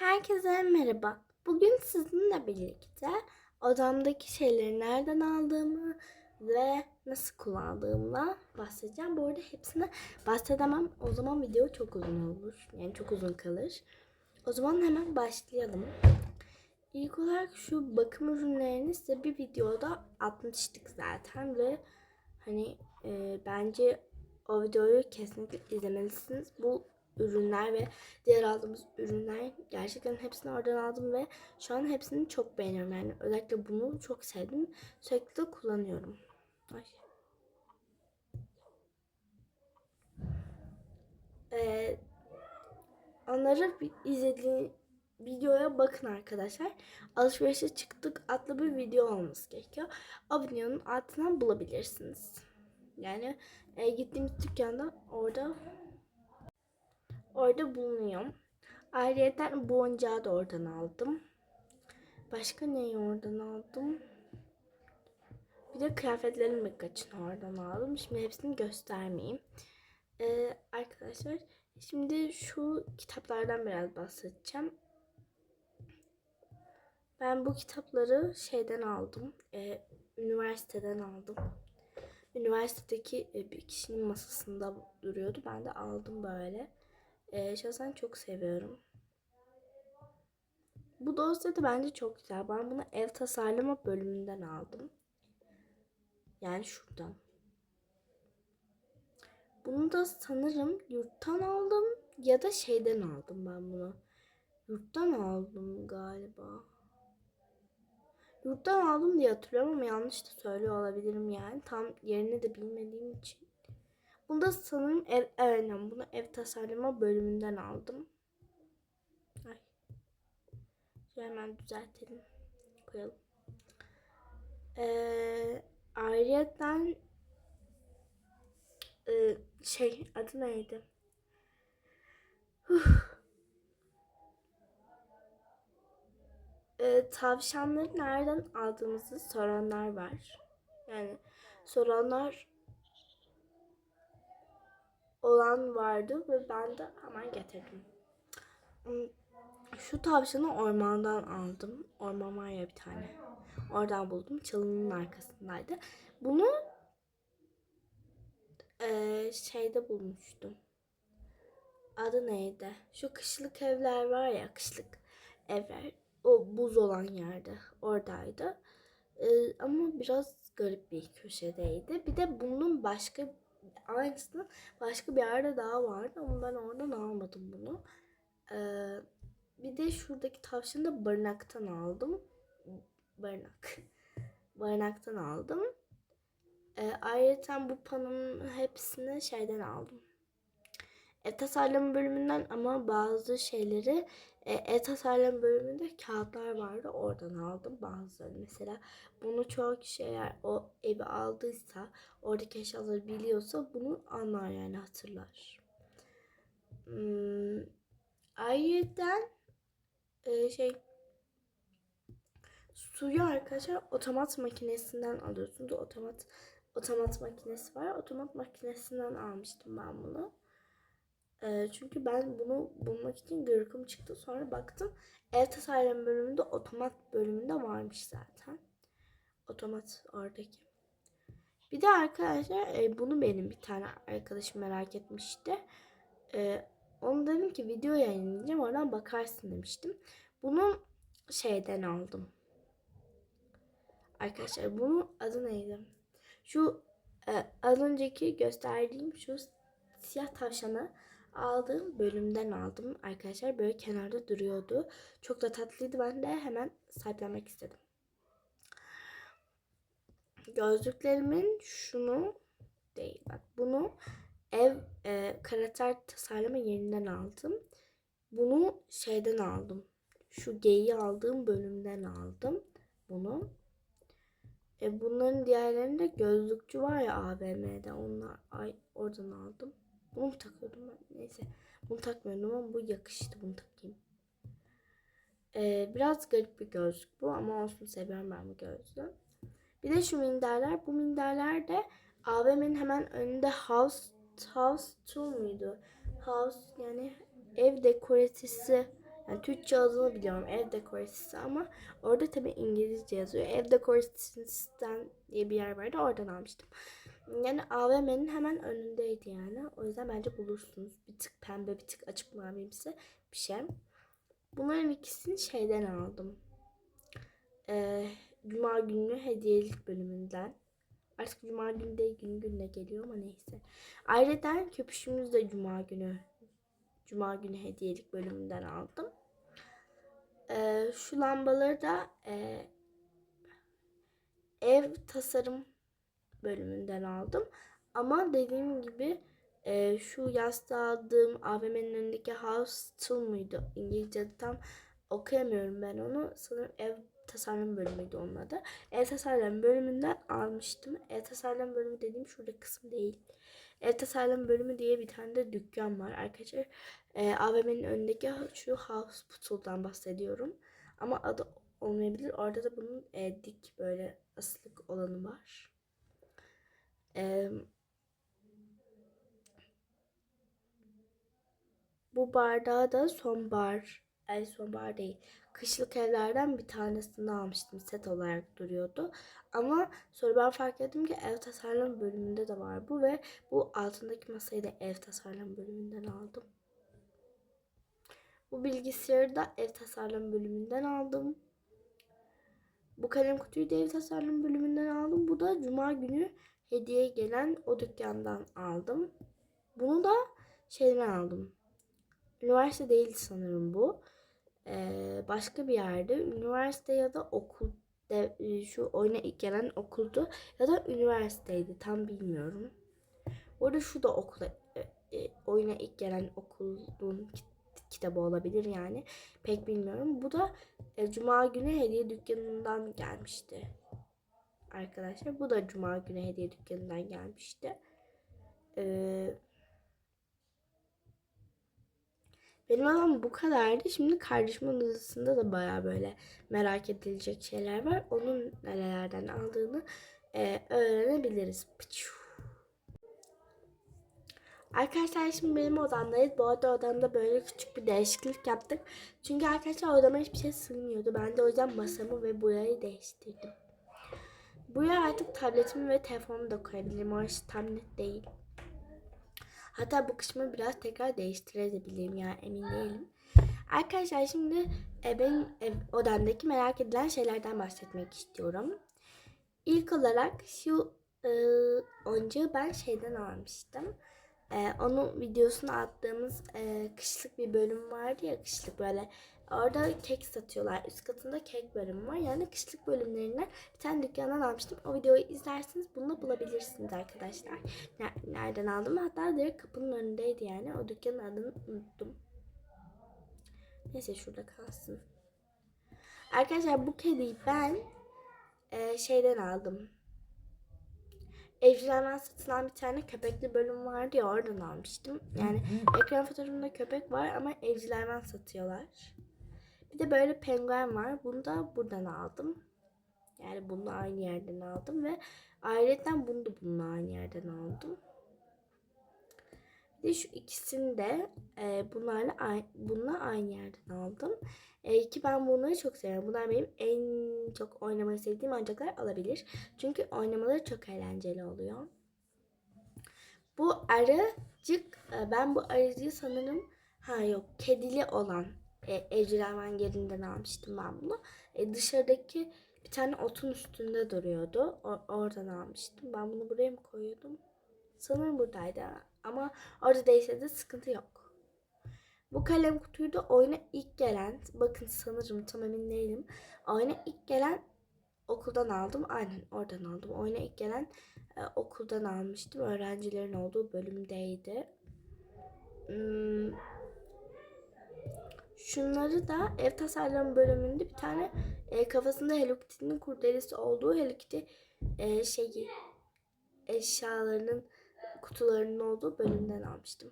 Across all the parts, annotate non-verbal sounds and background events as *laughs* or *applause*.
Herkese merhaba. Bugün sizinle birlikte odamdaki şeyleri nereden aldığımı ve nasıl kullandığımla bahsedeceğim. Bu arada hepsini bahsedemem. O zaman video çok uzun olur. Yani çok uzun kalır. O zaman hemen başlayalım. İlk olarak şu bakım ürünlerini size bir videoda atmıştık zaten ve hani e, bence o videoyu kesinlikle izlemelisiniz. Bu ürünler ve diğer aldığımız ürünler gerçekten hepsini oradan aldım ve şu an hepsini çok beğeniyorum. Yani özellikle bunu çok sevdim. Sürekli de kullanıyorum. Ay. Ee, onları bir izlediğin videoya bakın arkadaşlar. Alışverişe çıktık adlı bir video olması gerekiyor. O videonun altından bulabilirsiniz. Yani e, gittiğimiz dükkanda orada orada bulunuyor. Ayrıca bu oyuncağı da oradan aldım. Başka neyi oradan aldım? Bir de kıyafetlerin birkaçını oradan aldım. Şimdi hepsini göstermeyeyim. Ee, arkadaşlar şimdi şu kitaplardan biraz bahsedeceğim. Ben bu kitapları şeyden aldım. e, üniversiteden aldım. Üniversitedeki e, bir kişinin masasında duruyordu. Ben de aldım böyle. E, şahsen çok seviyorum. Bu dosya da bence çok güzel. Ben bunu ev tasarlama bölümünden aldım. Yani şuradan. Bunu da sanırım yurttan aldım ya da şeyden aldım ben bunu. Yurttan aldım galiba. Yurttan aldım diye hatırlıyorum ama yanlış da söylüyor olabilirim yani. Tam yerini de bilmediğim için. Bunu da sanırım ev, aynen bunu ev tasarlama bölümünden aldım. Ay. Hemen düzeltelim. Koyalım. Ee, ayrıyeten e, şey adı neydi? Huh. e, tavşanları nereden aldığımızı soranlar var. Yani soranlar olan vardı ve ben de hemen getirdim. Hmm, Şu tavşanı ormandan aldım. Orman var ya bir tane. Oradan buldum. Çalının arkasındaydı. Bunu eee, şeyde bulmuştum. Adı neydi? Şu kışlık evler var ya kışlık evler. O buz olan yerde. Oradaydı. Ee, ama biraz garip bir köşedeydi. Bir de bunun başka aynısının başka bir yerde daha vardı ama ben oradan almadım bunu. Ee, bir de şuradaki tavşanı da barınaktan aldım. Barınak. *laughs* Barınaktan aldım. Ee, ayrıca bu panonun hepsini şeyden aldım. Ev tasarlama bölümünden ama bazı şeyleri e, ev tasarlama bölümünde kağıtlar vardı oradan aldım bazıları mesela bunu çoğu kişi eğer o evi aldıysa oradaki eşyaları biliyorsa bunu anlar yani hatırlar. Hmm, ayrıca e, şey suyu arkadaşlar otomat makinesinden alıyorsunuz. Otomat otomat makinesi var. Otomat makinesinden almıştım ben bunu. Ee, çünkü ben bunu bulmak için gırkım çıktı. Sonra baktım ev tasarlama bölümünde otomat bölümünde varmış zaten. Otomat oradaki. Bir de arkadaşlar e, bunu benim bir tane arkadaşım merak etmişti. E, onu dedim ki video yayınlayacağım oradan bakarsın demiştim. Bunu şeyden aldım. Arkadaşlar bunun adı neydi? Şu e, az önceki gösterdiğim şu siyah tavşanı aldığım bölümden aldım arkadaşlar. Böyle kenarda duruyordu. Çok da tatlıydı. Ben de hemen sahiplenmek istedim. Gözlüklerimin şunu değil bak bunu ev e, karakter tasarlama yerinden aldım. Bunu şeyden aldım. Şu geyi aldığım bölümden aldım bunu. E bunların diğerlerinde gözlükçü var ya AVM'de. Onlar ay oradan aldım. Bunu takıyordum ben? Neyse. Bunu takmıyordum ama bu yakıştı. Bunu takayım. Ee, biraz garip bir gözlük bu ama olsun seviyorum ben bu gözlüğü. Bir de şu minderler. Bu minderler de AVM'nin hemen önünde House House Tool muydu? House yani ev dekoratisi Yani Türkçe adını biliyorum ev dekorasyonu ama orada tabii İngilizce yazıyor. Ev dekorasyonu diye bir yer vardı oradan almıştım. Yani AVM'nin hemen önündeydi yani. O yüzden bence bulursunuz. Bir tık pembe bir tık açık mavimsi bir şey. Bunların ikisini şeyden aldım. Ee, Cuma günü hediyelik bölümünden. Artık Cuma günü değil gün gününe geliyor ama neyse. Ayrıca köpüşümüz de Cuma günü Cuma günü hediyelik bölümünden aldım. Ee, şu lambaları da e, ev tasarım bölümünden aldım. Ama dediğim gibi e, şu yastığı aldığım AVM'nin önündeki House muydu? İngilizce tam okuyamıyorum ben onu. Sanırım ev tasarım bölümüydü onun adı. Ev tasarım bölümünden almıştım. Ev tasarım bölümü dediğim şurada kısım değil. Ev tasarım bölümü diye bir tane de dükkan var arkadaşlar. E, AVM'nin önündeki şu House Tool'dan bahsediyorum. Ama adı olmayabilir. Orada da bunun e, dik böyle asılık olanı var. Eee Bu bardağı da sonbahar, ay sonbahar değil, kışlık evlerden bir tanesini almıştım. Set olarak duruyordu. Ama sonra ben fark ettim ki ev tasarlama bölümünde de var bu ve bu altındaki masayı da ev tasarlama bölümünden aldım. Bu bilgisayarı da ev tasarlama bölümünden aldım. Bu kalem kutuyu da ev tasarlama bölümünden aldım. Bu da cuma günü hediye gelen o dükkandan aldım. Bunu da şeyden aldım. Üniversite değildi sanırım bu. Ee, başka bir yerde. Üniversite ya da okul de, e, şu oyuna gelen okuldu ya da üniversiteydi tam bilmiyorum. Orada şu da okula e, e, oyuna ilk gelen okulun kit- kitabı olabilir yani. Pek bilmiyorum. Bu da Cuma günü hediye dükkanından gelmişti. Arkadaşlar bu da Cuma günü hediye dükkanından gelmişti. Eee Benim alan bu kadardı. Şimdi kardeşimin odasında da baya böyle merak edilecek şeyler var. Onun nerelerden aldığını e, öğrenebiliriz. Pıçu. Arkadaşlar şimdi benim odamdayız. Bu arada odamda böyle küçük bir değişiklik yaptık. Çünkü arkadaşlar odama hiçbir şey sığmıyordu. Ben de o yüzden masamı ve burayı değiştirdim. Buraya artık tabletimi ve telefonumu da koyabilirim. Orası tablet değil. Hatta bu kısmı biraz tekrar değiştirebilirim ya emin değilim. Arkadaşlar şimdi e, benim e, odamdaki merak edilen şeylerden bahsetmek istiyorum. İlk olarak şu e, oyuncağı ben şeyden almıştım. E, onun videosunu attığımız e, kışlık bir bölüm vardı ya kışlık böyle. Orada kek satıyorlar. Üst katında kek bölümü var. Yani kışlık bölümlerinden bir tane dükkandan almıştım. O videoyu izlerseniz bunu bulabilirsiniz arkadaşlar. Nereden aldım? Hatta direkt kapının önündeydi yani. O dükkanın adını unuttum. Neyse şurada kalsın. Arkadaşlar bu kediyi ben e, şeyden aldım. Evcilerden satılan bir tane köpekli bölüm vardı ya oradan almıştım. Yani ekran fotoğrafında köpek var ama evcilerden satıyorlar. Bir de böyle penguen var. Bunu da buradan aldım. Yani bunu aynı yerden aldım ve ayrıca bunu da bununla aynı yerden aldım. Bir de şu ikisini de e, bunlarla bununla aynı yerden aldım. E, ki ben bunları çok seviyorum. Bunlar benim en çok oynamayı sevdiğim oyuncaklar olabilir. Çünkü oynamaları çok eğlenceli oluyor. Bu arıcık e, ben bu arıcığı sanırım ha yok kedili olan e, Evcilermen yerinden almıştım ben bunu. E, dışarıdaki bir tane otun üstünde duruyordu. O, oradan almıştım. Ben bunu buraya mı koyuyordum? Sanırım buradaydı ama orada değilse de sıkıntı yok. Bu kalem kutuyu da oyuna ilk gelen, bakın sanırım tam emin değilim. Oyuna ilk gelen okuldan aldım. Aynen oradan aldım. Oyuna ilk gelen e, okuldan almıştım. Öğrencilerin olduğu bölümdeydi. Hmm, Şunları da ev tasarlama bölümünde bir tane e, kafasında Hello Kitty'nin kurdelesi olduğu Hello Kitty e, şeyi eşyalarının kutularının olduğu bölümden almıştım.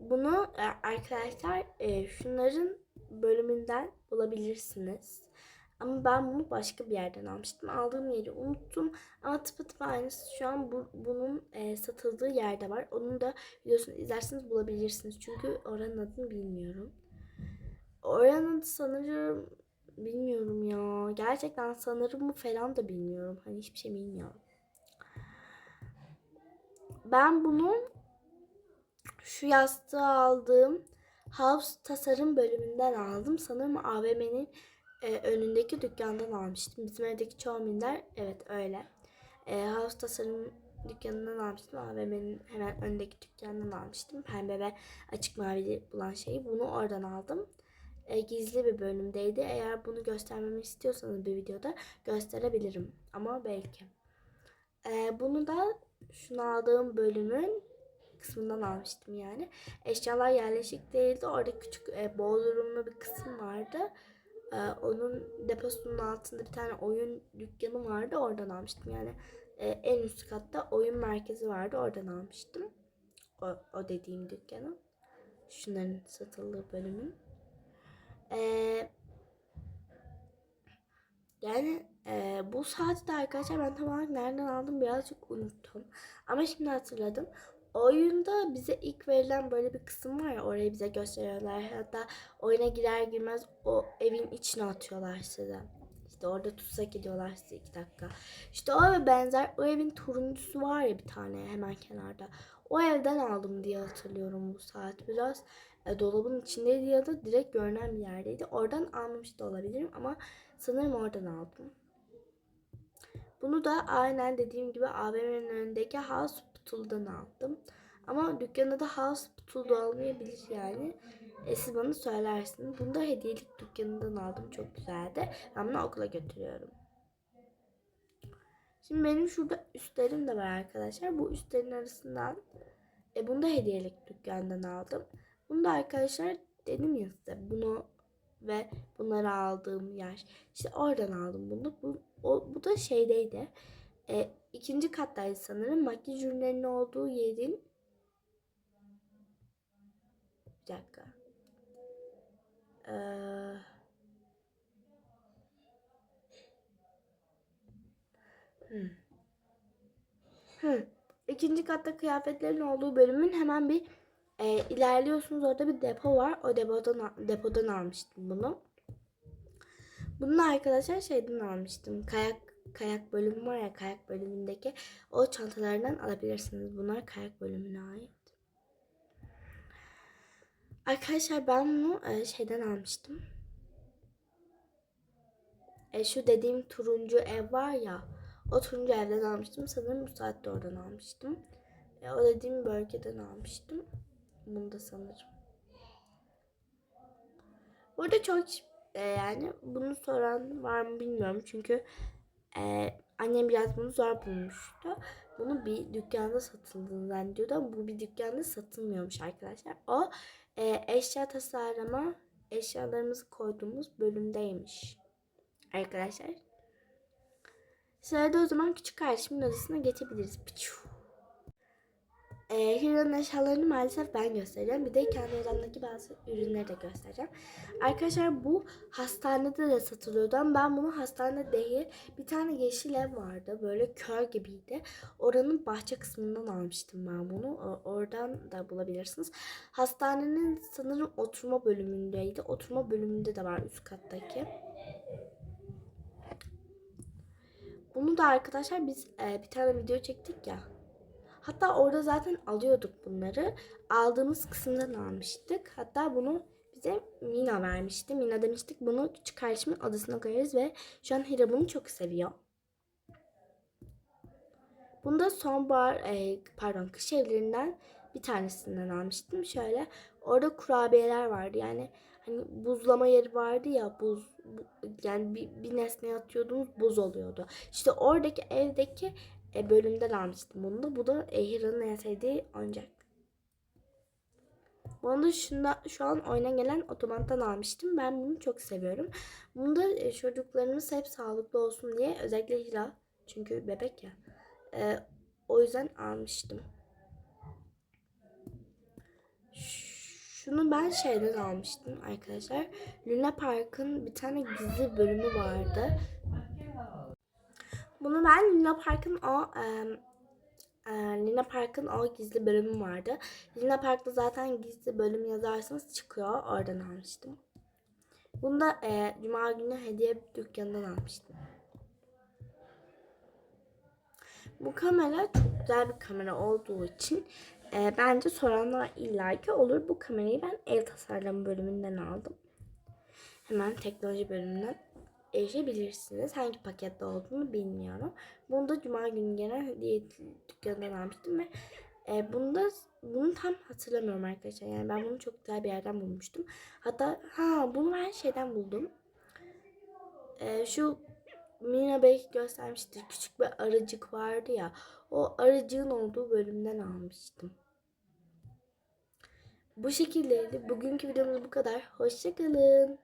Bunu e, arkadaşlar e, şunların bölümünden bulabilirsiniz. Ama ben bunu başka bir yerden almıştım. Aldığım yeri unuttum. Ama tıpatıp aynısı şu an bu, bunun e, satıldığı yerde var. Onun da videosunu izlerseniz bulabilirsiniz. Çünkü oranın adını bilmiyorum. Oranın adı sanırım bilmiyorum ya. Gerçekten sanırım mı falan da bilmiyorum. Hani hiçbir şey bilmiyorum. Ben bunu şu yastığı aldığım House tasarım bölümünden aldım. Sanırım AVM'nin e, önündeki dükkandan almıştım. Bizim evdeki çoğu minder evet öyle. E, House tasarım dükkanından almıştım. AVM'nin hemen önündeki dükkandan almıştım. Pembe ve açık mavi bulan şeyi. Bunu oradan aldım. E, gizli bir bölümdeydi. Eğer bunu göstermemi istiyorsanız bir videoda gösterebilirim. Ama belki. E, bunu da şunu aldığım bölümün kısmından almıştım yani. Eşyalar yerleşik değildi. Orada küçük e, bodrumlu bir kısım vardı. E, onun deposunun altında bir tane oyun dükkanı vardı. Oradan almıştım yani. E, en üst katta oyun merkezi vardı. Oradan almıştım. O, o dediğim dükkanı. Şunların satıldığı bölümün. E, yani e, bu saati de arkadaşlar ben tam olarak nereden aldım birazcık unuttum. Ama şimdi hatırladım. Oyunda bize ilk verilen böyle bir kısım var ya orayı bize gösteriyorlar. Hatta oyuna girer girmez o evin içine atıyorlar size. İşte orada tutsak ediyorlar size iki dakika. İşte o ve benzer o evin turuncusu var ya bir tane hemen kenarda. O evden aldım diye hatırlıyorum bu saat. Biraz e, dolabın içindeydi ya da direkt görünen bir yerdeydi. Oradan almamış da olabilirim ama sanırım oradan aldım. Bunu da aynen dediğim gibi AVM'nin önündeki House Putul'dan aldım. Ama dükkanda da House Putul'da olmayabilir yani. E, siz bana söylersiniz. Bunu da hediyelik dükkanından aldım. Çok güzeldi. Ben bunu okula götürüyorum. Şimdi benim şurada üstlerim de var arkadaşlar. Bu üstlerin arasından e, bunu da hediyelik dükkandan aldım. Bunu da arkadaşlar dedim ya size bunu ve bunları aldığım yer. İşte oradan aldım bunu. Bu, o, bu da şeydeydi. E, ikinci kattaydı sanırım. Makyaj ürünlerinin olduğu yerin bir dakika. Ee, hmm. Hmm. İkinci katta kıyafetlerin olduğu bölümün hemen bir e, ilerliyorsunuz. Orada bir depo var. O depodan depodan almıştım bunu. Bunu arkadaşlar şeyden almıştım. Kayak kayak bölümü var ya kayak bölümündeki o çantalardan alabilirsiniz. Bunlar kayak bölümüne ait. Arkadaşlar ben bunu e, şeyden almıştım. E, şu dediğim turuncu ev var ya o turuncu evden almıştım. Sanırım bu saatte oradan almıştım. E, o dediğim bölgeden almıştım. Bunu da sanırım. Burada çok e, yani bunu soran var mı bilmiyorum. Çünkü e, annem biraz bunu zor bulmuştu. Bunu bir dükkanda satıldığını zannediyordu ama bu bir dükkanda satılmıyormuş arkadaşlar. O e, eşya tasarlama eşyalarımızı koyduğumuz bölümdeymiş. Arkadaşlar. Sırada o zaman küçük kardeşimin odasına geçebiliriz. Piçu. E, Hero'nun eşyalarını maalesef ben göstereceğim. Bir de kendi odamdaki bazı ürünleri de göstereceğim. Arkadaşlar bu hastanede de satılıyordu ama ben bunu hastanede değil bir tane yeşil ev vardı. Böyle kör gibiydi. Oranın bahçe kısmından almıştım ben bunu. Oradan da bulabilirsiniz. Hastanenin sanırım oturma bölümündeydi. Oturma bölümünde de var üst kattaki. Bunu da arkadaşlar biz e, bir tane video çektik ya. Hatta orada zaten alıyorduk bunları. Aldığımız kısımdan almıştık. Hatta bunu bize Mina vermişti. Mina demiştik bunu küçük kardeşimin odasına koyarız ve şu an Hira bunu çok seviyor. Bunu da sonbahar, e, pardon kış evlerinden bir tanesinden almıştım. Şöyle orada kurabiyeler vardı. Yani hani buzlama yeri vardı ya buz bu, yani bir, bir nesneye atıyordunuz buz oluyordu. İşte oradaki evdeki e, bölümden almıştım bunu da. Bu da Ehira'nın en sevdiği oyuncak. Bunu da şunda, şu an oyuna gelen otomattan almıştım. Ben bunu çok seviyorum. Bunu da e, çocuklarımız hep sağlıklı olsun diye özellikle Hira çünkü bebek ya. E, o yüzden almıştım. Şunu ben şeyden almıştım arkadaşlar. Luna Park'ın bir tane gizli bölümü vardı. Bunu ben Luna Park'ın o em, e, Luna Park'ın o gizli bölümü vardı. Luna Park'ta zaten gizli bölüm yazarsanız çıkıyor. Oradan almıştım. Bunu da e, Cuma günü hediye dükkanından almıştım. Bu kamera çok güzel bir kamera olduğu için e, bence soranlar illaki olur. Bu kamerayı ben ev tasarlama bölümünden aldım. Hemen teknoloji bölümünden erişebilirsiniz. Hangi pakette olduğunu bilmiyorum. Bunu da Cuma günü gelen hediye dükkanından almıştım ve e, bunu bunu tam hatırlamıyorum arkadaşlar. Yani ben bunu çok güzel bir yerden bulmuştum. Hatta ha bunu ben şeyden buldum. E, şu Mina belki göstermiştir. Küçük bir arıcık vardı ya. O arıcığın olduğu bölümden almıştım. Bu şekildeydi. Bugünkü videomuz bu kadar. Hoşçakalın.